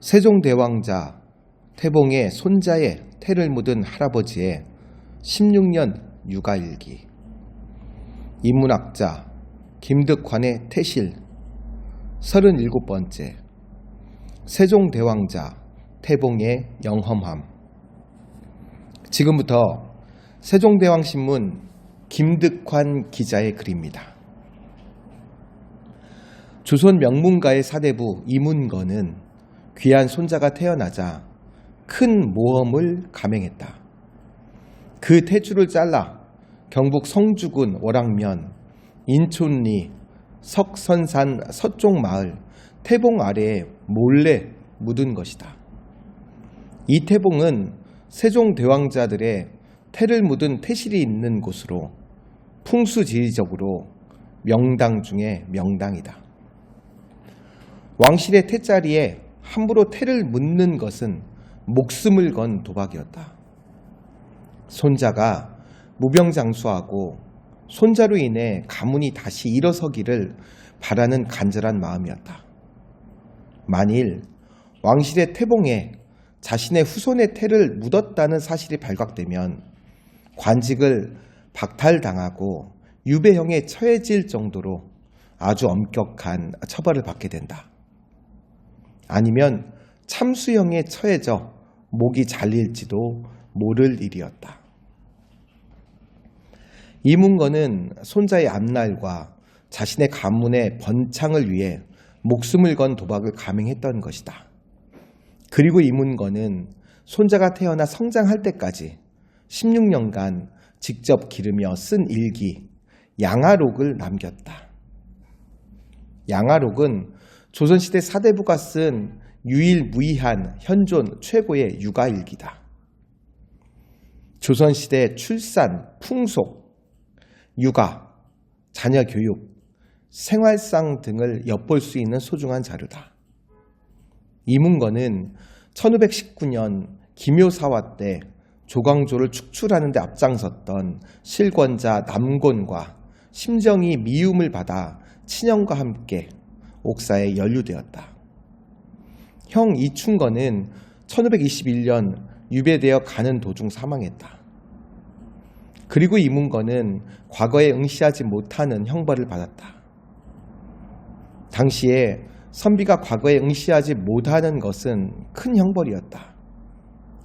세종대왕자 태봉의 손자의 태를 묻은 할아버지의 16년 육아일기. 인문학자 김득환의 태실. 37번째. 세종대왕자 태봉의 영험함. 지금부터 세종대왕신문 김득환 기자의 글입니다. 조선 명문가의 사대부 이문건은 귀한 손자가 태어나자 큰 모험을 감행했다. 그 태주를 잘라 경북 성주군 월왕면 인촌리 석선산 서쪽 마을 태봉 아래에 몰래 묻은 것이다. 이 태봉은 세종 대왕자들의 태를 묻은 태실이 있는 곳으로 풍수지리적으로 명당 중에 명당이다. 왕실의 태자리에 함부로 태를 묻는 것은 목숨을 건 도박이었다. 손자가 무병장수하고 손자로 인해 가문이 다시 일어서기를 바라는 간절한 마음이었다. 만일 왕실의 태봉에 자신의 후손의 태를 묻었다는 사실이 발각되면 관직을 박탈당하고 유배형에 처해질 정도로 아주 엄격한 처벌을 받게 된다. 아니면 참수형에 처해져 목이 잘릴지도 모를 일이었다. 이문건은 손자의 앞날과 자신의 가문의 번창을 위해 목숨을 건 도박을 감행했던 것이다. 그리고 이문건은 손자가 태어나 성장할 때까지 16년간 직접 기르며 쓴 일기 양아록을 남겼다. 양아록은 조선시대 사대부가 쓴 유일무이한 현존 최고의 육아일기다. 조선시대 출산, 풍속, 육아, 자녀 교육, 생활상 등을 엿볼 수 있는 소중한 자료다. 이 문건은 1519년 김효사화 때 조광조를 축출하는 데 앞장섰던 실권자 남곤과 심정이 미움을 받아 친형과 함께 옥사에 연루되었다. 형 이충건은 1521년 유배되어 가는 도중 사망했다. 그리고 이문건은 과거에 응시하지 못하는 형벌을 받았다. 당시에 선비가 과거에 응시하지 못하는 것은 큰 형벌이었다.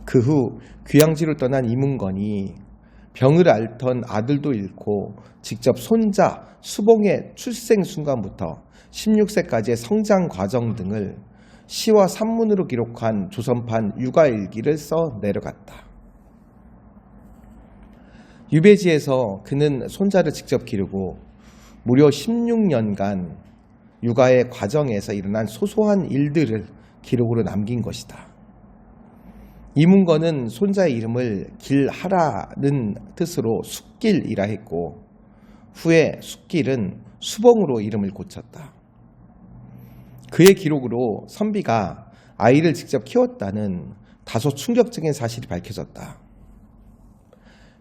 그 후 귀양지로 떠난 이문건이 병을 앓던 아들도 잃고 직접 손자 수봉의 출생 순간부터 16세까지의 성장 과정 등을 시와 산문으로 기록한 조선판 육아일기를 써 내려갔다. 유배지에서 그는 손자를 직접 기르고 무려 16년간 육아의 과정에서 일어난 소소한 일들을 기록으로 남긴 것이다. 이 문건은 손자의 이름을 길하라는 뜻으로 숙길이라 했고 후에 숙길은 수봉으로 이름을 고쳤다. 그의 기록으로 선비가 아이를 직접 키웠다는 다소 충격적인 사실이 밝혀졌다.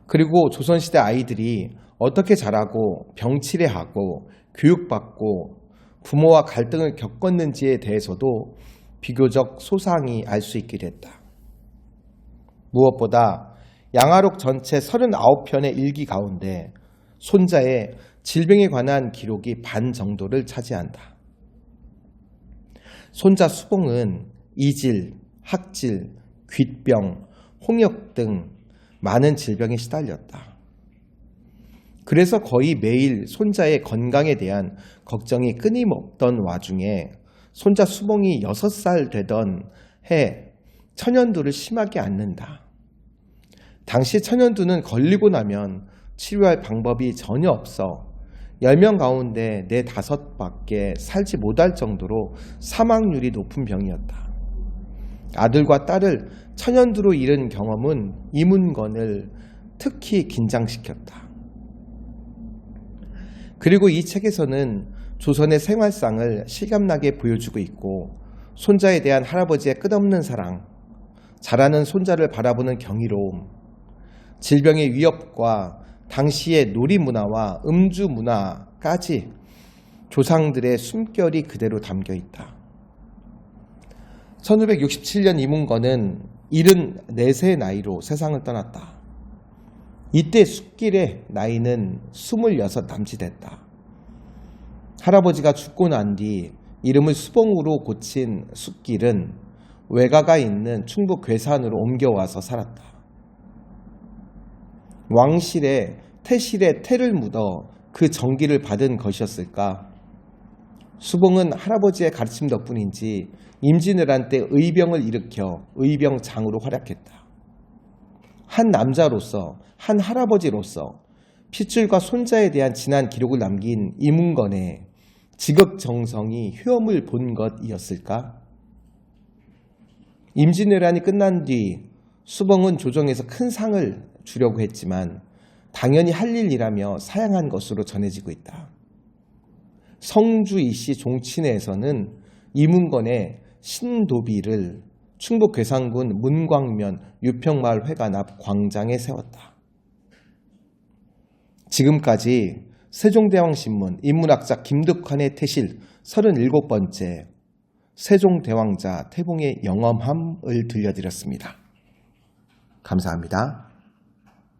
그리고 조선시대 아이들이 어떻게 자라고 병치레하고 교육받고 부모와 갈등을 겪었는지에 대해서도 비교적 소상히 알 수 있게 됐다. 무엇보다 양아록 전체 39편의 일기 가운데 손자의 질병에 관한 기록이 반 정도를 차지한다. 손자 수봉은 이질, 학질, 귓병, 홍역 등 많은 질병에 시달렸다. 그래서 거의 매일 손자의 건강에 대한 걱정이 끊임없던 와중에 손자 수봉이 6살 되던 해 천연두를 심하게 앓는다. 당시 천연두는 걸리고 나면 치료할 방법이 전혀 없어 10명 가운데 4, 5밖에 살지 못할 정도로 사망률이 높은 병이었다. 아들과 딸을 천연두로 잃은 경험은 이문건을 특히 긴장시켰다. 그리고 이 책에서는 조선의 생활상을 실감나게 보여주고 있고 손자에 대한 할아버지의 끝없는 사랑, 자라는 손자를 바라보는 경이로움, 질병의 위협과 당시의 놀이 문화와 음주 문화까지 조상들의 숨결이 그대로 담겨 있다. 1567년 이문건은 74세 나이로 세상을 떠났다. 이때 숫길의 나이는 26 남짓했다. 할아버지가 죽고 난 뒤 이름을 수봉으로 고친 숫길은 외가가 있는 충북 괴산으로 옮겨와서 살았다. 왕실에 태실에 태를 묻어 그 정기를 받은 것이었을까? 수봉은 할아버지의 가르침 덕분인지 임진왜란 때 의병을 일으켜 의병장으로 활약했다. 한 남자로서 한 할아버지로서 핏줄과 손자에 대한 진한 기록을 남긴 이문건의 지극정성이 효험을 본 것이었을까? 임진왜란이 끝난 뒤 수봉은 조정에서 큰 상을 주려고 했지만 당연히 할 일이라며 사양한 것으로 전해지고 있다. 성주 이씨 종친에서는 이문건의 신도비를 충북 괴산군 문광면 유평마을 회관 앞 광장에 세웠다. 지금까지 세종대왕신문 인문학자 김득환의 태실 37번째 세종대왕자 태봉의 영험함을 들려드렸습니다. 감사합니다.